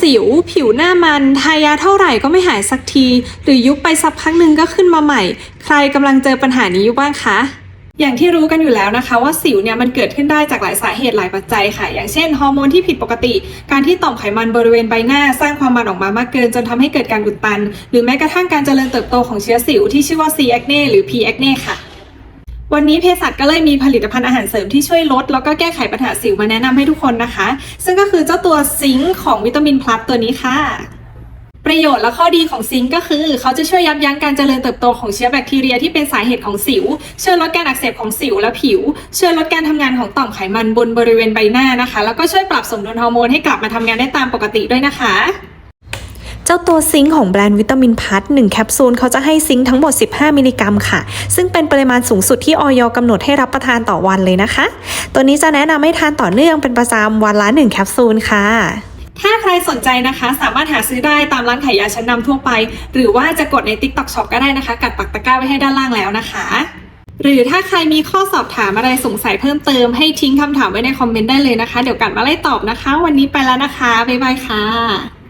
สิว ผิวหน้ามันทายาเท่าไหร่ก็ไม่หายสักที หรือยุบไปสักพักหนึ่งก็ขึ้นมาใหม่ ใครกำลังเจอปัญหานี้อยู่บ้างคะอย่างที่รู้กันอยู่แล้วนะคะว่าสิวเนี่ยมันเกิดขึ้นได้จากหลายสาเหตุหลายปัจจัยค่ะ อย่างเช่นฮอร์โมนที่ผิดปกติ การที่ต่อมไขมันบริเวณใบหน้า สร้างความมันออกมามากเกิน จนทำให้เกิดการอุดตัน หรือแม้กระทั่งการเจริญเติบโตของเชื้อสิวที่ชื่อว่า C acne หรือ P acne ค่ะ วันนี้เภสัชก็เลยมีผลิตภัณฑ์อาหารเสริมที่ช่วยลด แล้วก็แก้ไขปัญหาสิวมาแนะนำให้ทุกคนนะคะ ซึ่งก็คือเจ้าตัวซิงค์ของวิตามินพลัสตัวนี้ค่ะ ประโยชน์และข้อดีของซิงค์ก็คือ เขาจะช่วยยับยั้งการเจริญเติบโตของเชื้อแบคทีเรียที่เป็นสาเหตุของสิว ช่วยลดการอักเสบของสิวและผิว ช่วยลดการทำงานของต่อมไขมันบนบริเวณใบหน้านะคะ แล้วก็ช่วยปรับสมดุลฮอร์โมนให้กลับมาทำงานได้ตามปกติด้วยนะคะ เจ้าตัวซิงค์ของแบรนด์วิตามินพัท1แคปซูลเขาจะให้ซิงค์ทั้งหมด 15 มิลลิกรัมค่ะ ซึ่งเป็นปริมาณสูงสุดที่ออยกำหนดให้รับประทานต่อวันเลยนะคะ ตัวนี้จะแนะนำให้ทานต่อเนื่องเป็นประจำวันละ 1 แคปซูลค่ะถ้าใครสนใจนะคะ สามารถหาซื้อได้ตามร้านขายยาชั้นนำทั่วไป หรือว่าจะกดใน TikTok Shop ก็ได้นะคะ กัดปักตะกร้าไว้ให้ด้านล่างแล้วนะคะ หรือถ้าใครมีข้อสอบถามอะไรสงสัยเพิ่มเติมให้ทิ้งคำถามไว้ในคอมเมนต์ได้เลยนะคะ เดี๋ยวกัดมาไล่ตอบนะคะ วันนี้ไปแล้วนะคะ บ๊ายบายค่ะ